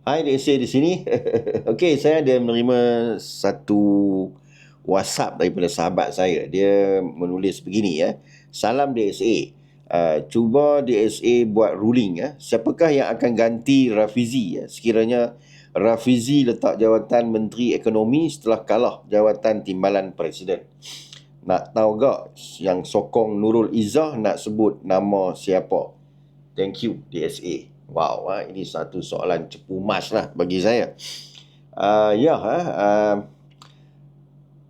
Hai DSA di sini. Okey, saya ada menerima satu WhatsApp daripada sahabat saya. Dia menulis begini ya. Salam DSA. Uh, cuba DSA buat ruling ya. Siapakah yang akan ganti Rafizi ya? Sekiranya Rafizi letak jawatan Menteri Ekonomi setelah kalah jawatan timbalan Presiden. Nak tahu gak yang sokong Nurul Izzah nak sebut nama siapa? Thank you DSA. Wow, ha, ini satu soalan cepu mas lah bagi saya. Uh, ya, ha, uh,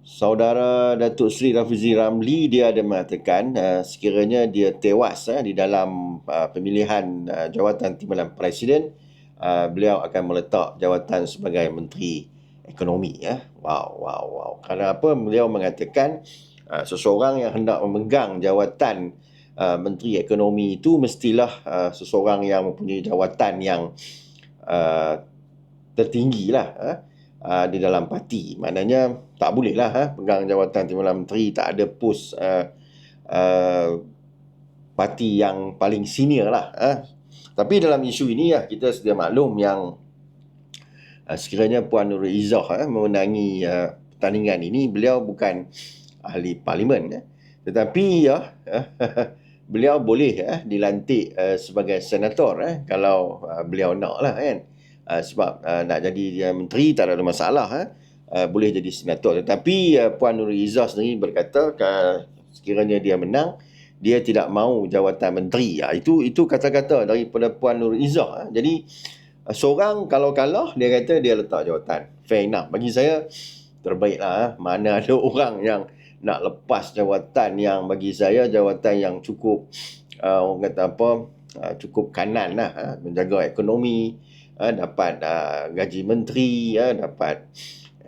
saudara Datuk Seri Rafizi Ramli dia ada mengatakan uh, sekiranya dia tewas uh, di dalam uh, pemilihan uh, jawatan timbalan presiden, uh, beliau akan meletak jawatan sebagai Menteri Ekonomi. Ya. Wow, wow, wow. Kenapa beliau mengatakan uh, seseorang yang hendak memegang jawatan uh, Menteri Ekonomi itu mestilah uh, seseorang yang mempunyai jawatan yang uh, tertinggi lah uh, uh, di dalam parti. Maknanya tak boleh lah uh, pegang jawatan Timbalan Menteri, tak ada pos uh, uh, parti yang paling senior lah. Uh. Tapi dalam isu ini ya kita sedia maklum yang uh, sekiranya Puan Nurul Izzah uh, memenangi uh, pertandingan ini, beliau bukan ahli parlimen. Uh. Tetapi ya, beliau boleh eh, dilantik uh, sebagai senator eh, kalau uh, beliau nak lah kan. Uh, sebab uh, nak jadi uh, menteri tak ada masalah. Eh. Uh, boleh jadi senator. Tetapi uh, Puan Nur Izzah sendiri berkata uh, sekiranya dia menang, dia tidak mahu jawatan menteri. Uh, itu itu kata-kata daripada Puan Nur Izzah. Eh. Jadi uh, seorang kalau kalah, dia kata dia letak jawatan. Fair enough. Bagi saya, terbaiklah. Eh. Mana ada orang yang nak lepas jawatan yang bagi saya jawatan yang cukup uh, orang kata apa uh, cukup kanan lah. Uh, menjaga ekonomi uh, dapat uh, gaji menteri uh, dapat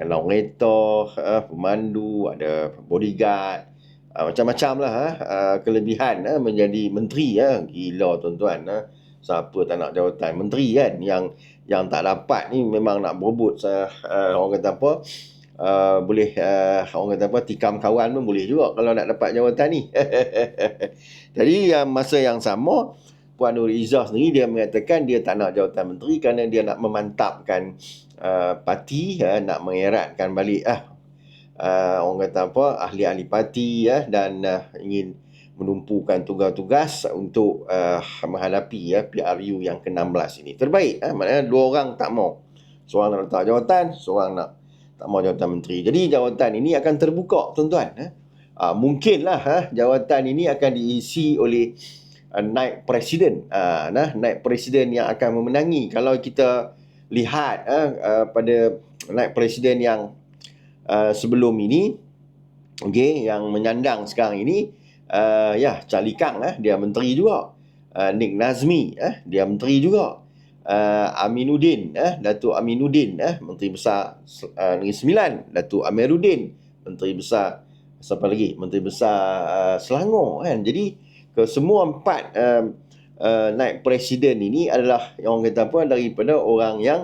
laungator uh, pemandu ada bodyguard uh, macam-macam lah uh, kelebihan uh, menjadi menteri uh, gila tuan-tuan uh, siapa tak nak jawatan menteri kan? Yang yang tak dapat ni memang nak berebut uh, uh, orang kata apa uh, boleh uh, orang kata apa tikam kawan pun boleh juga kalau nak dapat jawatan ni. Jadi uh, masa yang sama Puan Nur Izzah sendiri dia mengatakan dia tak nak jawatan menteri kerana dia nak memantapkan uh, parti uh, nak mengeratkan balik ah uh, orang kata apa ahli-ahli parti uh, dan uh, ingin menumpukan tugas-tugas untuk uh, menghadapi ya uh, PRU yang ke-16 ini. Terbaik uh, maknanya dua orang tak mau. Seorang nak letak jawatan, seorang nak tak mahu jawatan menteri. Jadi jawatan ini akan terbuka tuan-tuan. Eh? Uh, mungkinlah ha, jawatan ini akan diisi oleh uh, naik presiden. Uh, nah, naik presiden yang akan memenangi. Kalau kita lihat uh, uh, pada naik presiden yang uh, sebelum ini, okay, yang menyandang sekarang ini, uh, ya, Charlie Kang, uh, dia menteri juga. Uh, Nick Nazmi, uh, dia menteri juga uh, Aminuddin eh Datuk Aminuddin eh Menteri Besar uh, Negeri Sembilan Datuk Amiruddin Menteri Besar siapa lagi? Menteri Besar uh, Selangor kan? Jadi ke semua empat uh, uh, naik presiden ini adalah yang orang kata apa? Daripada orang yang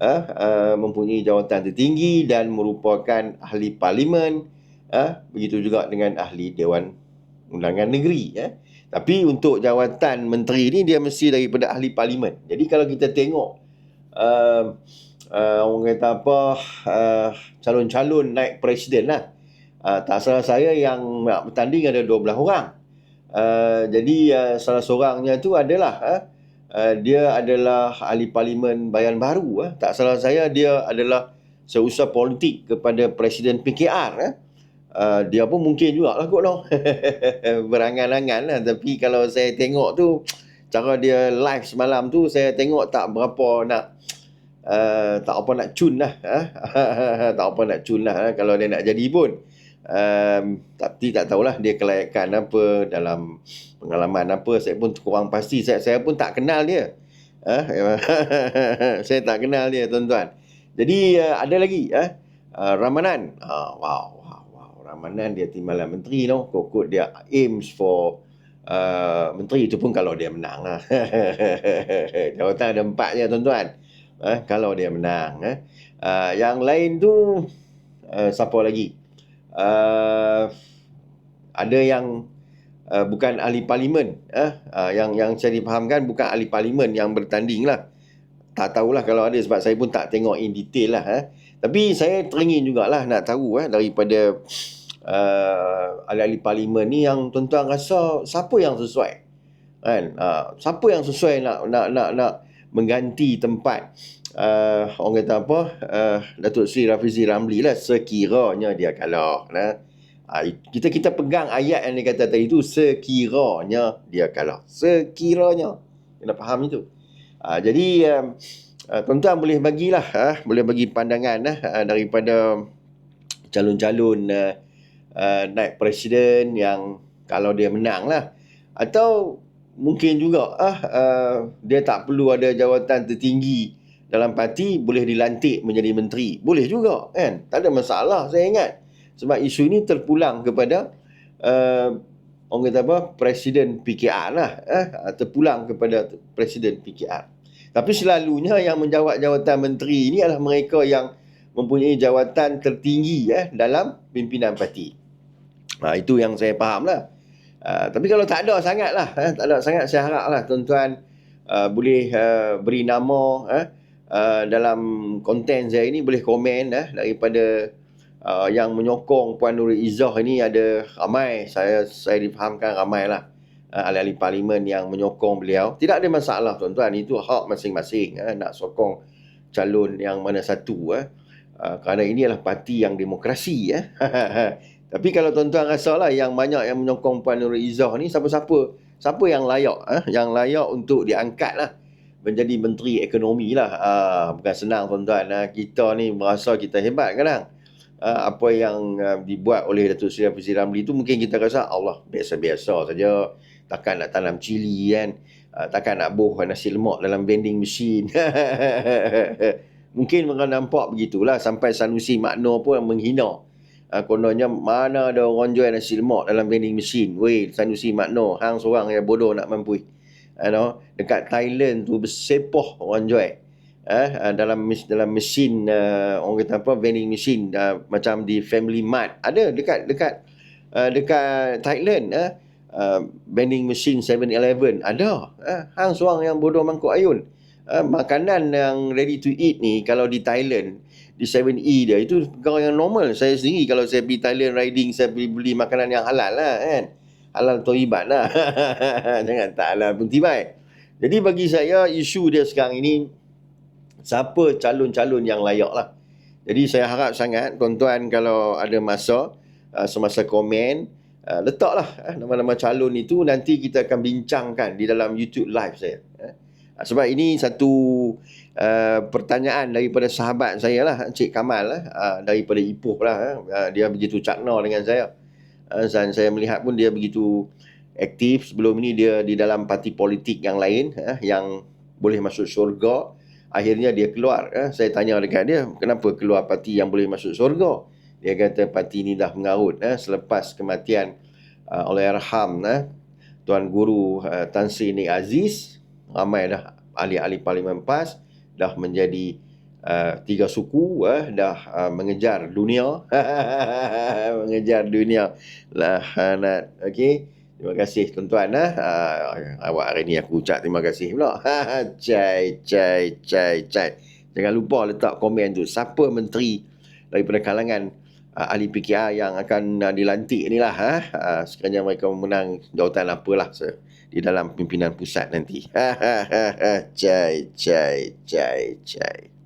uh, uh, mempunyai jawatan tertinggi dan merupakan ahli parlimen uh, begitu juga dengan ahli Dewan Undangan Negeri uh. Tapi untuk jawatan menteri ni dia mesti daripada ahli parlimen. Jadi kalau kita tengok uh, uh, orang kata apa uh, calon-calon naik presiden lah. Uh, tak salah saya yang nak bertanding ada 12 orang. Uh, jadi uh, salah seorangnya tu adalah uh, uh, dia adalah ahli parlimen Bayan Baru. Uh. Tak salah saya dia adalah seusaha politik kepada Presiden PKR. Uh. Uh, dia pun mungkin juga lah kot noh. Berangan-angan lah. Tapi kalau saya tengok tu, cara dia live semalam tu, saya tengok tak berapa nak, uh, tak apa nak cun lah. tak apa nak cun lah kalau dia nak jadi pun. Um, tapi tak tahulah dia kelayakan apa dalam pengalaman apa. Saya pun kurang pasti. Saya, saya pun tak kenal dia. Uh, saya tak kenal dia tuan-tuan. Jadi uh, ada lagi. Uh, uh, Ramanan. Uh, wow. Ramanan dia timbalan menteri no kokot dia aims for uh, menteri itu pun kalau dia menang lah jawatan ada empat je tuan-tuan eh, kalau dia menang eh. uh, yang lain tu uh, siapa lagi uh, ada yang uh, bukan ahli parlimen eh? uh, yang yang saya dipahamkan bukan ahli parlimen yang bertanding lah tak tahulah kalau ada sebab saya pun tak tengok in detail lah. Eh. Tapi saya teringin jugalah nak tahu eh, daripada uh, ahli-ahli parlimen ni yang tuan-tuan rasa siapa yang sesuai. Kan? Uh, siapa yang sesuai nak nak nak nak mengganti tempat uh, orang kata apa uh, Datuk Seri Rafizi Ramli lah sekiranya dia kalah nah. Uh, kita kita pegang ayat yang dia kata tadi tu sekiranya dia kalah sekiranya kena faham itu uh, jadi uh, uh, tuan-tuan boleh bagilah uh, boleh bagi pandangan uh, daripada calon-calon uh, uh, naik presiden yang kalau dia menang lah atau mungkin juga ah uh, dia tak perlu ada jawatan tertinggi dalam parti boleh dilantik menjadi menteri. Boleh juga kan. Tak ada masalah saya ingat. Sebab isu ini terpulang kepada uh, orang kata apa presiden PKR lah. Eh? Terpulang kepada presiden PKR. Tapi selalunya yang menjawat jawatan menteri ini adalah mereka yang mempunyai jawatan tertinggi eh, dalam pimpinan parti. Nah, itu yang saya faham lah. Uh, tapi kalau tak ada sangat lah. Eh? Tak ada sangat saya harap lah tuan-tuan uh, boleh uh, beri nama eh? uh, dalam konten saya ini boleh komen eh, daripada uh, yang menyokong Puan Nuri Izzah ini ada ramai saya saya difahamkan ramai lah uh, ahli-ahli parlimen yang menyokong beliau tidak ada masalah tuan-tuan itu hak masing-masing eh, nak sokong calon yang mana satu eh. Uh, kerana ini adalah parti yang demokrasi eh. tapi kalau tuan-tuan rasa lah yang banyak yang menyokong Puan Nuri Izzah ni siapa-siapa siapa yang layak eh? yang layak untuk diangkat lah menjadi menteri ekonomi lah. Uh, bukan senang tuan-tuan. Uh, kita ni merasa kita hebat kadang. Uh, apa yang uh, dibuat oleh Datuk Seri Hafiz Ramli tu mungkin kita rasa Allah biasa-biasa saja. Takkan nak tanam cili kan. Uh, takkan nak buh nasi lemak dalam vending machine. mungkin mereka nampak begitulah. Sampai Sanusi Makno pun menghina. Uh, kononnya mana ada orang jual nasi lemak dalam vending machine. Weh Sanusi Makno. Hang seorang yang bodoh nak mampu you know, dekat Thailand tu bersepoh orang jual. Eh dalam dalam mesin uh, orang kata apa vending machine uh, macam di Family Mart. Ada dekat dekat uh, dekat Thailand eh uh, vending machine 7-Eleven ada eh hang seorang yang bodoh mangkuk ayun. Uh, makanan yang ready to eat ni kalau di Thailand di 7E dia itu perkara yang normal saya sendiri kalau saya pergi Thailand riding saya beli, beli makanan yang halal lah kan halal toibat lah. Jangan tak halal pun tibai. Jadi bagi saya isu dia sekarang ini siapa calon-calon yang layak lah. Jadi saya harap sangat tuan-tuan kalau ada masa uh, semasa komen uh, letaklah uh, nama-nama calon itu nanti kita akan bincangkan di dalam YouTube live saya. Uh, sebab ini satu uh, pertanyaan daripada sahabat saya lah Encik Kamal lah. Uh, daripada Ipoh lah uh, dia begitu cakna dengan saya. Ah, dan saya melihat pun dia begitu aktif. Sebelum ini dia di dalam parti politik yang lain eh, yang boleh masuk syurga. Akhirnya dia keluar eh. saya tanya dekat dia kenapa keluar parti yang boleh masuk syurga? Dia kata parti ini dah mengarut eh, selepas kematian uh, oleh Arham eh, Tuan Guru uh, Tan Sri Nik Aziz ramai dah. Ahli-ahli Parlimen PAS dah menjadi Uh, tiga suku uh, dah uh, mengejar dunia. Mengejar dunia. Lah nak okey. Terima kasih tuan-tuan uh, awak hari ni aku ucap terima kasih pula. Cai cai cai cai. Jangan lupa letak komen tu. Siapa menteri daripada kalangan uh, ahli PKR yang akan uh, dilantik ni lah uh, uh, sekiranya mereka menang jawatan apalah so, di dalam pimpinan pusat nanti. Cai cai cai cai